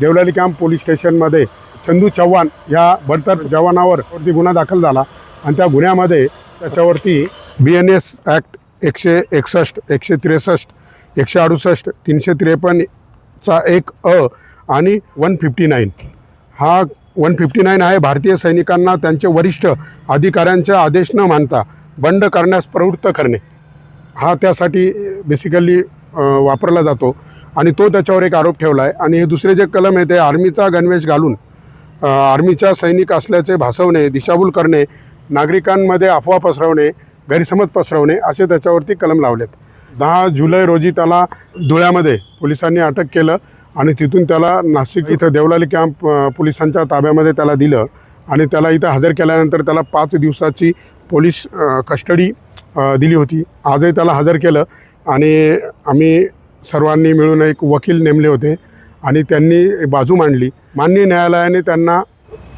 Deolali camp police स्टेशनमध्ये चंदू चव्हाण या बडतर जवानावर गुन्हा दाखल झाला आणि त्या गुन्ह्यामध्ये त्याच्यावरती बी एन एस ॲक्ट एकशे एकसष्ट एकशे त्रेसष्ट एकशे अडुसष्ट तीनशे त्रेपन्नचा एक अ आणि वन फिफ्टी नाईन. हा वन फिफ्टी नाईन आहे भारतीय सैनिकांना त्यांचे वरिष्ठ अधिकाऱ्यांचे आदेश न मानता बंड करण्यास प्रवृत्त करणे. हा त्यासाठी बेसिकली वापरला जातो. आणि तो त्याच्यावर एक आरोप ठेवला आहे आणि हे दुसरे जे कलम आहे ते आर्मीचा गणवेश घालून आर्मीचा सैनिक असल्याचे भासवणे दिशाभूल करणे नागरिकांमध्ये अफवा पसरवणे गैरसमज पसरवणे असे त्याच्यावरती कलम लावलेत. दहा जुलै रोजी त्याला धुळ्यामध्ये पोलिसांनी अटक केलं आणि तिथून त्याला नाशिक इथं देवलाली कॅम्प पोलिसांच्या ताब्यामध्ये त्याला दिलं आणि त्याला इथं हजर केल्यानंतर त्याला पाच दिवसाची पोलीस कस्टडी दिली होती. आजही त्याला हजर केलं. आणि आम्ही सर्वांनी मिळून एक वकील नेमले होते आणि त्यांनी बाजू मांडली. माननीय न्यायालयाने त्यांना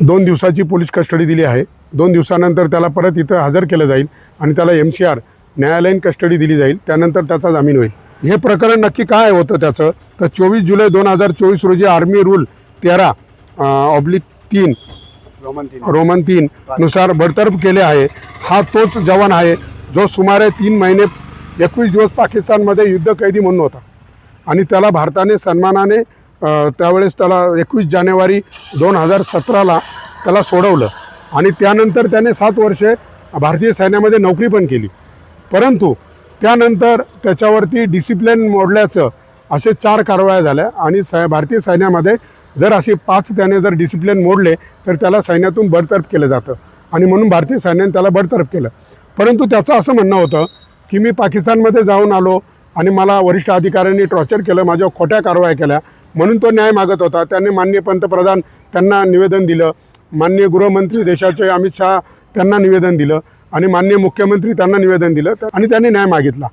दोन दिवसाची पोलीस कस्टडी दिली आहे. दोन दिवसानंतर त्याला परत इथं हजर केलं जाईल आणि त्याला एम सी आर न्यायालयीन कस्टडी दिली जाईल. त्यानंतर त्याचा जामीन होईल. हे प्रकरण नक्की काय होतं त्याचं? तर चोवीस जुलै दोन हजार चोवीस रोजी आर्मी रूल तेरा ऑब्लिक तीन. रोमन तीन नुसार बडतर्फ केले आहे. हा तोच जवान आहे जो सुमारे तीन महिने एकवीस दिवस पाकिस्तानमध्ये युद्ध कैदी म्हणून होता. आणि त्याला भारताने सन्मानाने त्यावेळेस त्याला एकवीस जानेवारी दोन हजार सतराला त्याला सोडवलं. आणि त्यानंतर त्याने सात वर्षे भारतीय सैन्यामध्ये नोकरी पण केली. परंतु त्यानंतर त्याच्यावरती डिसिप्लिन मोडल्याचं असे चार कारवाया झाल्या. आणि सै भारतीय सैन्यामध्ये जर असे पाच त्याने जर डिसिप्लिन मोडले तर त्याला सैन्यातून बडतर्फ केलं जातं. आणि म्हणून भारतीय सैन्याने त्याला बडतर्फ केलं. परंतु त्याचं असं म्हणणं होतं की मी पाकिस्तानमध्ये जाऊन आलो आणि मला वरिष्ठ अधिकाऱ्यांनी टॉर्चर केलं माझ्यावर खोट्या कारवाया केल्या म्हणून तो न्याय मागत होता. त्यांनी माननीय पंतप्रधान त्यांना निवेदन दिलं. माननीय गृहमंत्री देशाचे अमित शहा त्यांना निवेदन दिलं आणि माननीय मुख्यमंत्री त्यांना निवेदन दिलं आणि त्यांनी न्याय मागितला.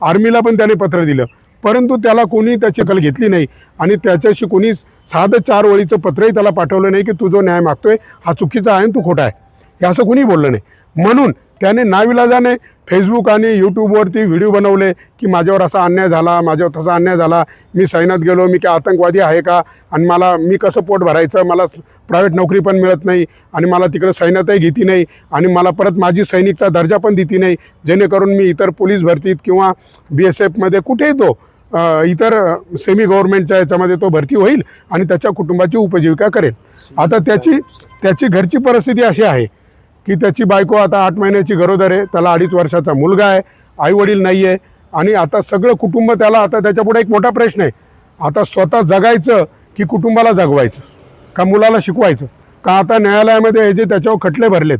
आर्मीला पण त्याने पत्र दिलं. परंतु त्याला कोणी त्याची कल घेतली नाही आणि त्याच्याशी कोणी साधं चार ओळीचं पत्रही त्याला पाठवलं नाही की तू जो न्याय मागतोय हा चुकीचा आहे आणि तू खोटा आहे. हे असं कोणी बोललं नाही. म्हणून त्याने नाविलाजाने फेसबुक आणि यूट्यूबवरती व्हिडिओ बनवले की माझ्यावर असा अन्याय झाला माझ्यावर तसा अन्याय झाला मी सैन्यात गेलो मी काय आतंकवादी आहे का? आणि मला मी कसं पोट भरायचं? मला प्रायव्हेट नोकरी पण मिळत नाही आणि मला तिकडं सैन्यातही घेती नाही आणि मला परत माझी सैनिकचा दर्जा पण देती नाही. जेणेकरून मी इतर पोलीस भरतीत किंवा बी एस एफमध्ये कुठेही तो इतर सेमी गव्हर्नमेंटच्या याच्यामध्ये तो भरती होईल आणि त्याच्या कुटुंबाची उपजीविका करेल. आता त्याची त्याची घरची परिस्थिती अशी आहे की त्याची बायको आता आठ महिन्याची गरोदर आहे त्याला अडीच वर्षाचा मुलगा आहे आईवडील नाही आहे आणि आता सगळं कुटुंब त्याला आता त्याच्यापुढे एक मोठा प्रश्न आहे. आता स्वतः जगायचं की कुटुंबाला जगवायचं? का मुलाला शिकवायचं? का आता न्यायालयामध्ये हे जे त्याच्यावर खटले भरलेत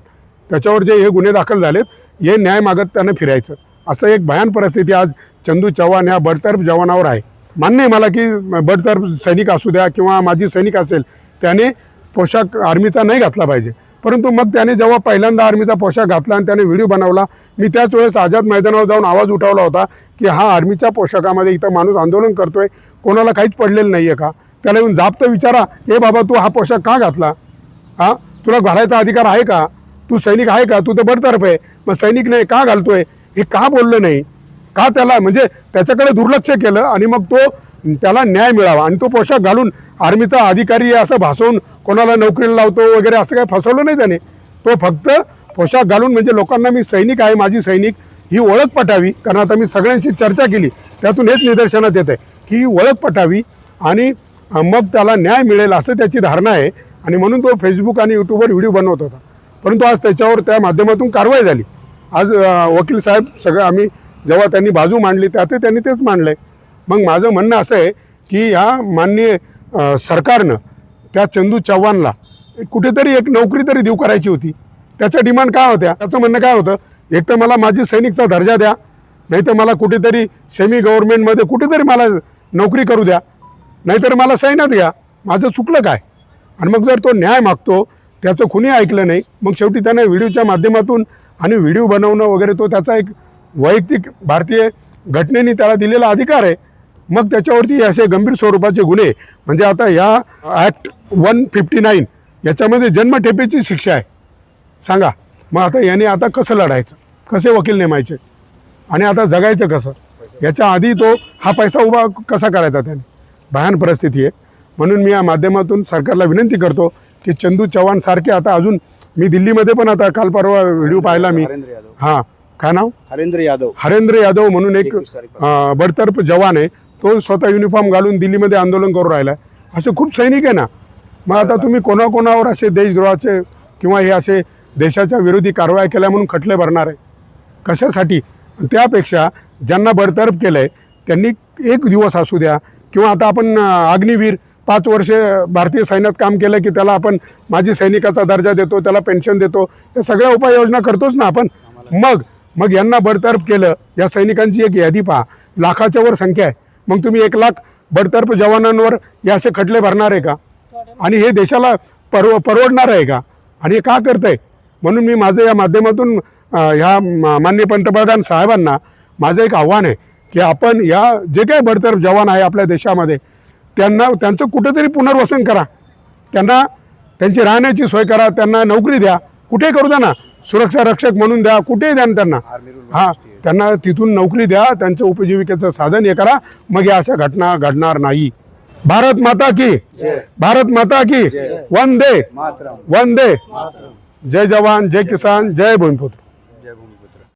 त्याच्यावर जे हे गुन्हे दाखल झालेत हे न्याय मागत त्यानं फिरायचं. असं एक भयान परिस्थिती आज चंदू चव्हाण ह्या बडतर्फ जवानावर आहे. मान्य आहे मला की बडतर्फ सैनिक असू द्या किंवा माझी सैनिक असेल त्याने पोशाख आर्मीचा नाही घातला पाहिजे. परंतु मग त्याने जेव्हा पहिल्यांदा आर्मीचा पोशाख घातला आणि त्याने व्हिडिओ बनवला मी त्याच वेळेस आझाद मैदानावर जाऊन आवाज उठवला होता की हा आर्मीच्या पोशाखामध्ये इथं माणूस आंदोलन करतोय कोणाला काहीच पडलेलं नाही आहे का? त्याला येऊन जाप तर विचारा हे बाबा तू हा पोशाख का घातला? हा? तुला घालायचा अधिकार आहे का? तू सैनिक आहे का? तू तर बडतर्फ आहे. मग सैनिक नाही का घालतोय? हे का बोललं नाही? का त्याला म्हणजे त्याच्याकडे दुर्लक्ष केलं आणि मग तो त्याला न्याय मिळावा. आणि तो पोशाख घालून आर्मीचा अधिकारी आहे असं भासवून कोणाला नोकरीला लावतो वगैरे असं काही फसवलं नाही त्याने. तो फक्त पोशाख घालून म्हणजे लोकांना मी सैनिक आहे माझी सैनिक ही ओळख पटावी. कारण आता मी सगळ्यांशी चर्चा केली. त्यातून हेच निदर्शनात येत आहे की ही ओळख पटावी आणि मग त्याला न्याय मिळेल असं त्याची धारणा आहे. आणि म्हणून तो फेसबुक आणि यूट्यूबवर व्हिडिओ बनवत होता. परंतु आज त्याच्यावर त्या माध्यमातून कारवाई झाली. आज वकील साहेब सगळं आम्ही जेव्हा त्यांनी बाजू मांडली त्यातही त्यांनी तेच मांडलं आहे मग माझं म्हणणं असं आहे की ह्या माननीय सरकारनं त्या चंदू चव्हाणला कुठेतरी एक नोकरी तरी देऊ करायची होती. त्याचं डिमांड काय होत्या? त्याचं म्हणणं काय होतं? एक तर मला माझी सैनिकचा दर्जा द्या नाहीतर मला कुठेतरी सेमी गव्हर्नमेंटमध्ये कुठेतरी मला नोकरी करू द्या नाहीतर मला सैन्यात घ्या. माझं चुकलं काय? आणि मग जर तो न्याय मागतो त्याचं कुणी ऐकलं नाही मग शेवटी त्याने व्हिडिओच्या माध्यमातून आणि व्हिडिओ बनवणं वगैरे तो त्याचा एक वैयक्तिक भारतीय घटनेने त्याला दिलेला अधिकार आहे. मग त्याच्यावरती असे गंभीर स्वरूपाचे गुन्हे म्हणजे आता या ॲक्ट वन फिफ्टी नाईन याच्यामध्ये जन्मठेपेची शिक्षा आहे. सांगा. मग आता याने आता कसं लढायचं? कसे वकील नेमायचे? आणि आता जगायचं कसं? याच्या आधी तो हा पैसा उभा कसा करायचा त्याने? भयान परिस्थिती आहे. म्हणून मी या माध्यमातून सरकारला विनंती करतो की चंदू चव्हाण सारखे आता अजून मी दिल्लीमध्ये पण आता काल परवा व्हिडिओ पाहिला मी. हां. काय नाव? हरेंद्र यादव. हरेंद्र यादव म्हणून एक बडतर्फ जवान आहे. तो स्वतः युनिफॉर्म घालून दिल्लीमध्ये आंदोलन करू राहिला असे खूप सैनिक आहे ना. मग आता तुम्ही कोणाकोणावर असे देशद्रोहाचे किंवा हे असे देशाच्या विरोधी कारवाया केल्या म्हणून खटले भरणार आहे? कशासाठी? त्यापेक्षा ज्यांना बडतर्फ केलं आहे त्यांनी एक दिवस असू द्या किंवा आता आपण अग्निवीर पाच वर्ष भारतीय सैन्यात काम केलं की त्याला आपण माजी सैनिकाचा दर्जा देतो त्याला पेन्शन देतो या सगळ्या उपाययोजना करतोच ना आपण. मग मग यांना बडतर्फ केलं या सैनिकांची एक यादी पहा. लाखाच्या वर संख्या आहे. मग तुम्ही एक लाख बडतर्फ जवानांवर हे असे खटले भरणार आहे का? आणि हे देशाला परव परवडणार आहे का? आणि हे का करत आहे म्हणून मी माझं या माध्यमातून ह्या मान्य माननीय पंतप्रधान साहेबांना माझं एक आव्हान आहे की आपण या जे काही बडतर्फ जवान आहे आपल्या देशामध्ये त्यांना त्यांचं कुठेतरी पुनर्वसन करा. त्यांना त्यांची राहण्याची सोय करा त्यांना नोकरी द्या. कुठे करू द्या ना? सुरक्षा रक्षक म्हणून द्या कुठेही द्या ना त्यांना. हां. त्यांना तिथून नोकरी द्या त्यांचं उपजीविकेचं साधन हे करा मग या अशा घटना घडणार नाही. भारत माता की भारत माता की वंदे वंदे. जय जवान जय किसान जय भूमिपुत्र